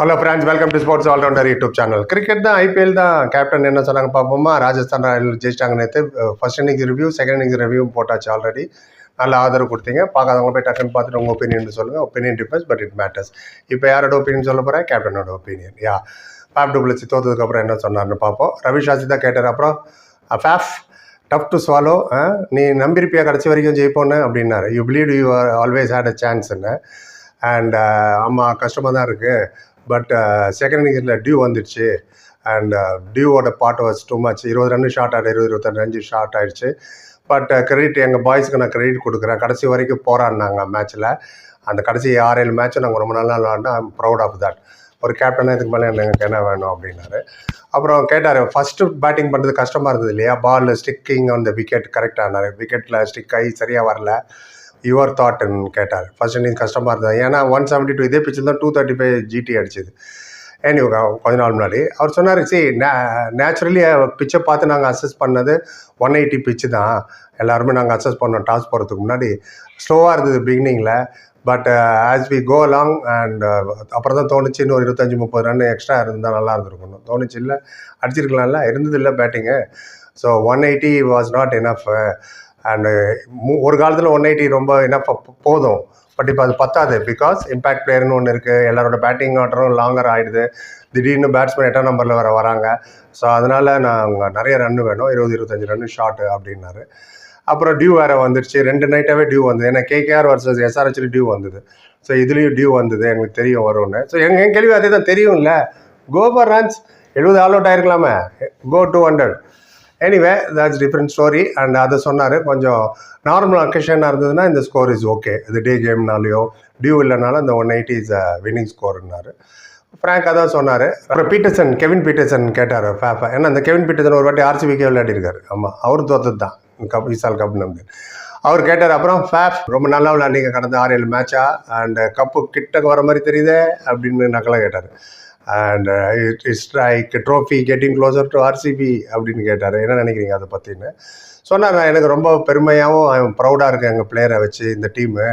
Hello friends welcome to sports allrounder YouTube channel cricket தான் IPL தான். Captain என்ன சொன்னாங்க பார்ப்போமா? ராஜஸ்தான் ராயல் ஜெயிச்சிட்டாங்க நேற்று first innings review second innings review போட்டாச்சு ஆல்ரெடி நல்ல ஆதரவு கொடுத்தீங்க. பார்க்காதவங்க போய் டக்குன்னு பார்த்துட்டு உங்கள் ஒப்பீனியன் சொல்லுங்கள் opinion differs but it matters இப்போ யாரோட ஒப்பீனியன் சொல்ல போகிறேன் கேப்டனோட ஒப்பீனியன் யா ஃபேப் டூப்ளசி தோத்ததுக்கப்புறம் என்ன சொன்னார்னு பார்ப்போம். ரவி சாஸ்திரி தான் கேட்டார். அப்புறம் ஃபேஃப் டஃப் டு ஸ்வாலோ நீ நம்பிருப்பியா கடைசி வரைக்கும் ஜெயிப்போன்னு? அப்படின்னாரு. You believe you always had a சான்ஸ்ன்னு and ஆமாம் கஷ்டமாக தான் இருக்குது பட் செகண்ட் இன்னிங்ஸில் டியூ வந்துடுச்சு. அண்ட் டியூவோட பாட்டு வாஸ் டூ மச் இருபது ரன் ஷார்ட் ஆகிடு இருபது இருபத்தஞ்சு ரன் ஷார்ட் ஆகிடுச்சு பட் கிரெடிட் uh, எங்கள் பாய்ஸ்க்கு நான் கிரெடிட் கொடுக்குறேன். கடைசி வரைக்கும் போராடினாங்க மேட்ச்சில் அந்த கடைசி ஆறு ஏழு மேட்ச்சும் நாங்கள் ரொம்ப நல்லா விளாண்டோம். ஐம் ப்ரௌட் ஆஃப் தட் ஒரு கேப்டனாக இதுக்கு மேலே எனக்கு என்ன வேணும் அப்படின்னாரு. அப்புறம் கேட்டார் ஃபஸ்ட்டு பேட்டிங் பண்ணுறது கஷ்டமாக இருந்தது இல்லையா? பால் ஸ்டிக்கிங் அந்த விக்கெட் கரெக்டானார் விக்கெட்டில் ஸ்டிக் ஆகி சரியாக வரல. யுவர் தாட்னு கேட்டார். ஃபர்ஸ்ட் இன்னிங் கஷ்டமாக இருந்தது. ஏன்னா ஒன் செவன்ட்டி டூ இதே பிச்சில் தான் டூ தேர்ட்டி ஃபைவ் ஜிடி அடிச்சது. ஏனி கொஞ்ச நாள். முன்னாடி அவர் சொன்னார் சி நே நேச்சுரலி பிச்சை பார்த்து நாங்கள் அசஸ் பண்ணது ஒன் எயிட்டி பிச்சு தான். எல்லாருமே நாங்கள் அசஸ் பண்ணோம் டாஸ் போகிறதுக்கு முன்னாடி. ஸ்லோவாக இருந்தது பிகினிங்கில் but as we go along and அப்புறம் தான் தோணுச்சு இன்னும் இருபத்தஞ்சி முப்பது ரன் எக்ஸ்ட்ரா இருந்தால் நல்லா இருந்திருக்கணும் தோணுச்சு இல்லை. அடிச்சிருக்கலாம்ல. இருந்தது இல்லை batting so one eighty was not enough and uh, ஒரு காலத்தில் ஒன் எயிட்டி ரொம்ப என்ன போதும். பட் இப்போ அது பத்தாது. பிகாஸ் இம்பேக்ட் பிளேயர்னு ஒன்று இருக்குது எல்லாரோட பேட்டிங் ஆர்டரும் லாங்கர் ஆகிடுது திடீர்னு பேட்ஸ்மேன் எட்டாம் நம்பரில் வர வராங்க. ஸோ அதனால் நாங்கள் நிறைய ரன் வேணும். இருபது இருபத்தஞ்சி ரன் ஷார்ட்டு அப்படின்னாரு. அப்புறம் டியூ வேறு வந்துடுச்சு ரெண்டு நைட்டாகவே டியூ வந்தது. ஏன்னா கேகேஆர் வர்சஸ் எஸ்ஆர்ஹெச்சில் டியூ வந்தது. ஸோ இதுலேயும் டியூ வந்தது. எங்களுக்கு தெரியும் வரும்னு ஸோ எங்கள் என் கேள்வி அதே தான் தெரியும்ல கோபர் ரன்ஸ் எழுபது all out ஆயிருக்கலாமே. Go two hundred anyway that's different story and அதை சொன்னார் கொஞ்சம் நார்மல் அக்கேஷனாக இருந்ததுன்னா இந்த ஸ்கோர் இஸ் ஓகே இது டே கேம்னாலேயோ டியூ இல்லைனாலும் இந்த ஒன் எயிட்டி இஸ் வின்னிங் ஸ்கோர்னாரு ஃப்ராங்க் அதான் சொன்னார். அப்புறம் பீட்டர்சன் கெவின் பீட்டர்சன் கேட்டார் ஃபேஃபா ஏன்னா அந்த கெவின் பீட்டர்சன் ஒரு வாட்டி ஆர்சிபிக்கே விளையாடிருக்காரு. ஆமாம் அவர் தோத்தது தான். கப் விசால் கப் நம்பி அவர் கேட்டார் அப்புறம் ஃபேஃப் ரொம்ப நல்லா விளையாண்டிங்க கடந்த ஆறு ஏழு மேட்சா அண்ட் கப்பு கிட்டக்க வர மாதிரி தெரியுதே? அப்படின்னு நக்கலாக கேட்டார். And it is like trophy getting closer to RCB அப்படின்னு கேட்டார். என்ன நினைக்கிறீங்க அதை பற்றின்னு சொன்னார் எனக்கு ரொம்ப பெருமையாகவும் ப்ரௌடாக இருக்குது எங்கள் பிளேயரை வச்சு இந்த டீமு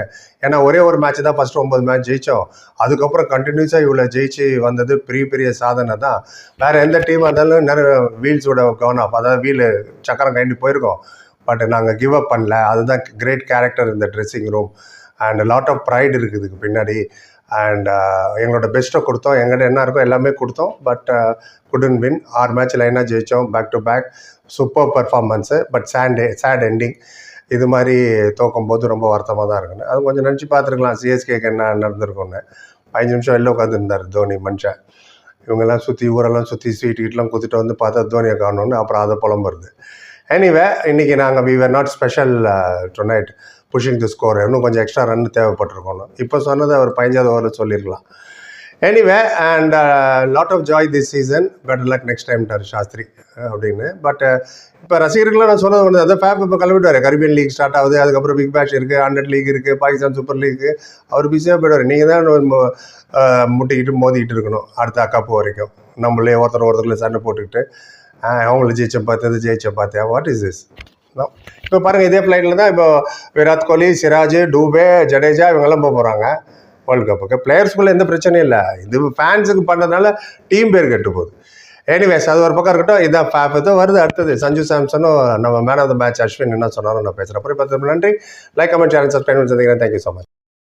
ஏன்னா ஒரே ஒரு மேட்ச் தான் ஃபஸ்ட்டு ஒம்பது மேட்ச் ஜெயித்தோம் அதுக்கப்புறம் கண்டினியூஸாக இவ்வளோ ஜெயிச்சு வந்தது பெரிய பெரிய சாதனை தான். வேறு எந்த டீமாக இருந்தாலும் நிறைய வீல்ஸோட கவனம் அதாவது வீல் சக்கரம் கைண்டி போயிருக்கோம். பட் நாங்கள் கிவ் அப் பண்ணல. அதுதான் கிரேட் கேரக்டர் இந்த dressing room and lot of pride இருக்குது இதுக்கு பின்னாடி. அண்ட் uh, எங்களோட பெஸ்ட்டை கொடுத்தோம். எங்கிட்ட என்ன இருக்கோ எல்லாமே கொடுத்தோம். பட் குடன் வின் ஆறு மேட்ச் லைனாக ஜெயித்தோம் back to back super performance but சேண்டே sad ending இது மாதிரி தோக்கும் போது ரொம்ப வருத்தமாக தான் இருக்குன்னு. அது கொஞ்சம் நினச்சி பார்த்துருக்கலாம். சிஎஸ்கேக்கு என்ன நடந்திருக்கும்னு. அஞ்சு நிமிஷம் வெளில உட்காந்துருந்தார் தோனி மனுஷன் இவங்கெல்லாம் சுற்றி ஊரெல்லாம் சுற்றி ஸ்வீட் கீட்லாம் குத்திட்டு வந்து பார்த்தா தோனியை காணோன்னு அப்புறம் அதை புலம்புறது. எனிவே இன்றைக்கி நாங்கள் we were not special tonight pushing the score இன்னும் கொஞ்சம் எக்ஸ்ட்ரா ரன் தேவைப்பட்டிருக்கணும். இப்போ சொன்னது அவர் பதினஞ்சாவது ஓவரில் சொல்லியிருக்கலாம் anyway and lot of joy this season better luck next time டார் சாஸ்திரி அப்படின்னு. பட் uh, இப்போ ரசிகர்களாக நான் சொன்னது ஒன்று அதான் ஃபேப் இப்போ கிளம்பிட்டார். கரீபியன் லீக் ஸ்டார்ட் ஆகுது அதுக்கப்புறம் பிக் பேஷ் இருக்குது ஹண்ட்ரட் லீக் இருக்குது பாகிஸ்தான் சூப்பர் லீக்கு அவர் பிஸியாக போயிடுவார். நீங்கள் தான் முட்டிக்கிட்டு மோதிக்கிட்டு இருக்கணும். அடுத்த அக்காப்பு வரைக்கும். நம்மளே ஒருத்தர் ஒருத்தரில் சண்டை போட்டுக்கிட்டு அவங்கள ஜெயிச்ச பார்த்தேன் ஜெயிச்ச பார்த்தேன் வாட் இஸ் திஸ் இப்போ பாருங்கள் இதே ஃப்ளைட்டில் தான் இப்போ விராட் கோலி சிராஜ் டூபே ஜடேஜா இவங்கெல்லாம் போக போகிறாங்க வேர்ல்டு கப்புக்கு பிளேயர்ஸ்குள்ளே எந்த பிரச்சனையும் இல்லை. இது ஃபேன்ஸுக்கு பண்ணுறதுனால டீம் பேர் கெட்டு போகுது. எனிவேஸ் அது ஒரு பக்கம் இருக்கட்டும். இதான் ஃபேப் வருது அடுத்தது. சஞ்சு சாம்சனும் நம்ம man of the match Ashwin என்ன சொன்னாலும் நான் பேசுகிறேன் அப்புறம் பார்த்து நன்றி. லைக் கமெண்ட் சேனல் சப்ஸ்கிரைப் பண்ணி சந்திக்கிறேன். Thank you so much